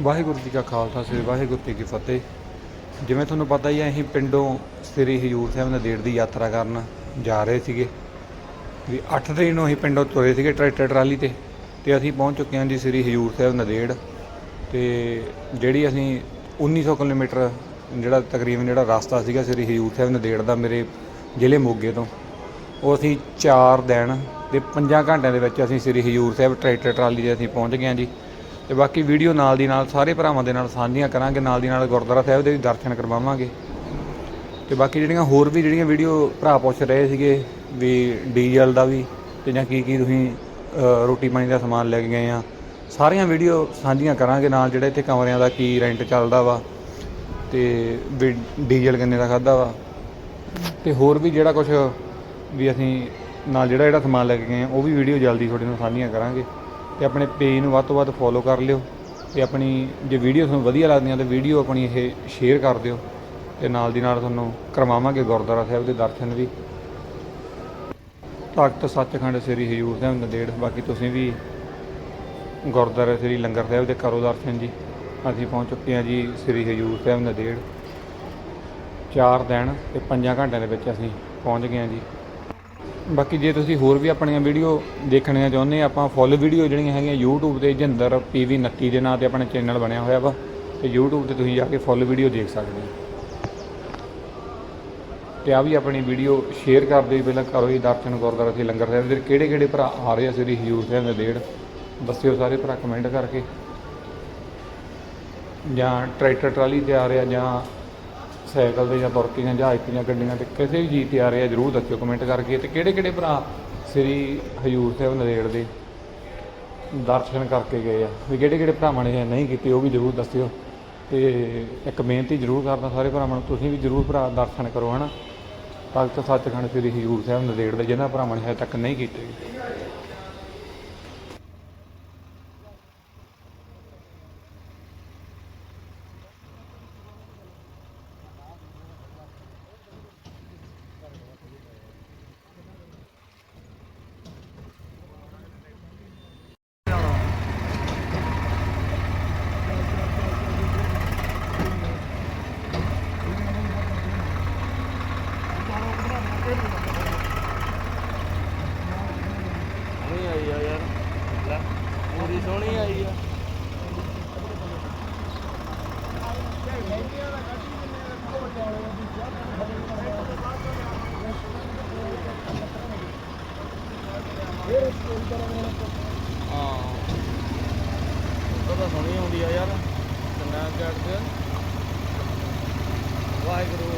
ਵਾਹਿਗੁਰੂ ਜੀ ਕਾ ਖਾਲਸਾ, ਸ੍ਰੀ ਵਾਹਿਗੁਰੂ ਜੀ ਕੀ ਫਤਿਹ। ਜਿਵੇਂ ਤੁਹਾਨੂੰ ਪਤਾ ਹੀ ਹੈ, ਅਸੀਂ ਪਿੰਡੋਂ ਸ੍ਰੀ ਹਜੂਰ ਸਾਹਿਬ ਨਦੇੜ ਦੀ ਯਾਤਰਾ ਕਰਨ ਜਾ ਰਹੇ ਸੀਗੇ। ਵੀ 8 ਤਰੀਕ ਨੂੰ ਅਸੀਂ ਪਿੰਡੋਂ ਤੁਰੇ ਸੀਗੇ ਟਰੈਕਟਰ ਟਰਾਲੀ ਤੇ ਤੇ ਅਸੀਂ ਪਹੁੰਚ ਚੁੱਕੇ ਹਾਂ ਜੀ ਸ੍ਰੀ ਹਜੂਰ ਸਾਹਿਬ ਨਦੇੜ ਤੇ ਜਿਹੜੀ ਅਸੀਂ 1900 ਕਿਲੋਮੀਟਰ ਜਿਹੜਾ ਤਕਰੀਬਨ ਜਿਹੜਾ ਰਸਤਾ ਸੀਗਾ ਸ੍ਰੀ ਹਜੂਰ ਸਾਹਿਬ ਨਦੇੜ ਦਾ ਮੇਰੇ ਜ਼ਿਲ੍ਹੇ ਮੋਗੇ ਤੋਂ, ਉਹ ਅਸੀਂ 4 ਦਿਨ ਤੇ 5 ਘੰਟਿਆਂ ਦੇ ਵਿੱਚ ਅਸੀਂ ਸ੍ਰੀ ਹਜੂਰ ਸਾਹਿਬ ਟਰੈਕਟਰ ਟਰਾਲੀ ਤੇ ਅਸੀਂ ਪਹੁੰਚ ਗਏ ਹਾਂ ਜੀ। ਤੇ ਬਾਕੀ ਵੀਡੀਓ ਨਾਲ ਦੀ ਨਾਲ, ਸਾਰੇ ਭਰਾਵਾਂ ਦੇ ਨਾਲ ਸਾਂਝੀਆਂ ਕਰਾਂਗੇ, ਨਾਲ ਦੀ ਨਾਲ ਗੁਰਦੁਆਰਾ ਸਾਹਿਬ ਦੇ ਵੀ ਦਰਸ਼ਨ ਕਰਵਾਵਾਂਗੇ। ਤੇ ਬਾਕੀ ਜਿਹੜੀਆਂ ਹੋਰ ਵੀ ਜਿਹੜੀਆਂ ਵੀਡੀਓ ਭਰਾ ਪੁੱਛ ਰਹੇ ਸੀਗੇ, ਵੀ ਡੀਜ਼ਲ ਦਾ ਵੀ ਤੇ ਜਾਂ ਕੀ ਕੀ ਤੁਸੀਂ ਰੋਟੀ ਪਾਣੀ ਦਾ ਸਮਾਨ ਲੈ ਕੇ ਗਏ ਆ, ਸਾਰੀਆਂ ਵੀਡੀਓ ਸਾਂਝੀਆਂ ਕਰਾਂਗੇ ਨਾਲ, ਜਿਹੜਾ ਇੱਥੇ ਕਮਰਿਆਂ ਦਾ ਕੀ ਰੈਂਟ ਚੱਲਦਾ ਵਾ ਤੇ ਵੀ ਡੀਜ਼ਲ ਕਿੰਨੇ ਦਾ ਖਾਦਾ ਵਾ। ਤੇ ਹੋਰ ਵੀ ਜਿਹੜਾ ਕੁਝ ਵੀ ਅਸੀਂ ਨਾਲ ਜਿਹੜਾ ਜਿਹੜਾ ਸਮਾਨ ਲੈ ਕੇ ਗਏ ਆ, ਉਹ ਵੀ ਵੀਡੀਓ ਜਲਦੀ ਤੁਹਾਡੇ ਨਾਲ ਸਾਂਝੀਆਂ ਕਰਾਂਗੇ। ਤੇ ਆਪਣੇ ਪੇਜ ਨੂੰ ਵੱਧ ਤੋਂ ਵੱਧ ਫੋਲੋ ਕਰ ਲਿਓ ਤੇ ਆਪਣੀ ਜੇ ਵੀਡੀਓ ਤੁਹਾਨੂੰ ਵਧੀਆ ਲੱਗਦੀਆਂ ਤਾਂ ਵੀਡੀਓ ਆਪਣੀ ਇਹ ਸ਼ੇਅਰ ਕਰ ਦਿਓ ਤੇ ਨਾਲ ਦੀ ਨਾਲ ਤੁਹਾਨੂੰ ਕਰਵਾਵਾਂਗੇ ਗੁਰਦੁਆਰਾ ਸਾਹਿਬ ਦੇ ਦਰਸ਼ਨ ਵੀ। ਤਖਤ ਸੱਚਖੰਡ ਸ੍ਰੀ ਹਜੂਰ ਸਾਹਿਬ ਨਦੇੜ ਬਾਕੀ ਤੁਸੀਂ ਵੀ ਗੁਰਦੁਆਰਾ ਸ੍ਰੀ ਲੰਗਰ ਸਾਹਿਬ ਦੇ ਕਰੋ ਦਰਸ਼ਨ ਜੀ। ਅਸੀਂ ਪਹੁੰਚ ਚੁੱਕੇ ਹਾਂ ਜੀ ਸ੍ਰੀ ਹਜੂਰ ਸਾਹਿਬ ਨਦੇੜ 4 ਦਿਨ ਤੇ 5 ਘੰਟਿਆਂ ਦੇ ਵਿੱਚ ਅਸੀਂ ਪਹੁੰਚ ਗਏ ਹਾਂ ਜੀ। ਬਾਕੀ ਜੇ ਤੁਸੀਂ ਹੋਰ ਵੀ ਆਪਣੀਆਂ ਵੀਡੀਓ ਦੇਖਣੀਆਂ ਚਾਹੁੰਦੇ ਆ ਆਪਾਂ ਫੁੱਲ ਵੀਡੀਓ ਜਿਹੜੀਆਂ ਹੈਗੀਆਂ YouTube ਤੇ ਜਿੰਦਰ PV 29 ਦੇ ਨਾਂ ਤੇ ਆਪਣਾ ਚੈਨਲ ਬਣਿਆ ਹੋਇਆ ਵਾ ਤੇ YouTube ਤੇ ਤੁਸੀਂ ਜਾ ਕੇ ਫੁੱਲ ਵੀਡੀਓ ਦੇਖ ਸਕਦੇ ਹੋ। ਤੇ ਆ ਵੀ ਆਪਣੀ ਵੀਡੀਓ ਸ਼ੇਅਰ ਕਰ ਦਿਓ ਜੀ, ਪਹਿਲਾਂ ਕਰੋ ਜੀ ਦਰਸ਼ਨ ਗੁਰਦੁਆਰਾ ਸੀ ਲੰਗਰ ਸਾਹਿਬ ਦੇ ਕਿਹੜੇ ਕਿਹੜੇ ਭਰਾ ਆ ਰਹੇ ਆ ਸ੍ਰੀ ਹਜੂਰ ਸਾਹਿਬ ਦੇ ਡੇੜ ਦੱਸਿਓ ਸਾਰੇ ਭਰਾ ਕਮੈਂਟ ਕਰਕੇ। ਜਾਂ ਟਰੈਕਟਰ ਟਰਾਲੀ ਤੇ ਆ ਰਿਹਾ ਜਾਂ ਸਾਈਕਲ ਤੇ ਜਾਂ ਤੁਰ ਕੇ ਜਾਂ ਜਹਾਜ਼ ਤੇ ਜਾਂ ਗੱਡੀਆਂ ਤੇ ਕਿਸੇ ਵੀ ਚੀਜ਼ ਤੇ ਆ ਰਹੇ ਆ, ਜਰੂਰ ਦੱਸਿਓ ਕਮੈਂਟ ਕਰਕੇ। ਤੇ ਕਿਹੜੇ ਕਿਹੜੇ ਭਰਾ ਸ੍ਰੀ ਹਜੂਰ ਸਾਹਿਬ ਨਦੇੜ ਦੇ ਦਰਸ਼ਨ ਕਰਕੇ ਗਏ ਆ? ਵੀ ਕਿਹੜੇ ਕਿਹੜੇ ਭਰਾਵਾਂ ਨੇ ਨਹੀਂ ਕੀਤੇ, ਉਹ ਵੀ ਜਰੂਰ ਦੱਸਿਓ। ਤੇ ਇੱਕ ਬੇਨਤੀ ਜਰੂਰ ਕਰਦਾ ਸਾਰੇ ਭਰਾਵਾਂ ਨੂੰ, ਤੁਸੀਂ ਵੀ ਜਰੂਰ ਭਰਾ ਦਰਸ਼ਨ ਕਰੋ, ਹਨਾ? ਤਖਤ ਸੱਚਖੰਡ ਸ੍ਰੀ ਹਜੂਰ ਸਾਹਿਬ ਨਦੇੜ ਦੇ ਜਿਹਨਾਂ ਭਰਾਵਾਂ ਨੇ ਹਜੇ ਤੱਕ ਨਹੀਂ ਕੀਤੇ। ਸੋਹਣੀ ਆਈ ਆ ਯਾਰ। ਲੈ, ਪੂਰੀ ਸੋਹਣੀ ਆਈ ਆ। ਹਾਂ। ਉਹ ਤਾਂ ਸੋਹਣੀ ਆਉਂਦੀ ਆ ਯਾਰ। ਕਿੰਨਾ ਕੱਟ ਵਾਹਿਗੁਰੂ।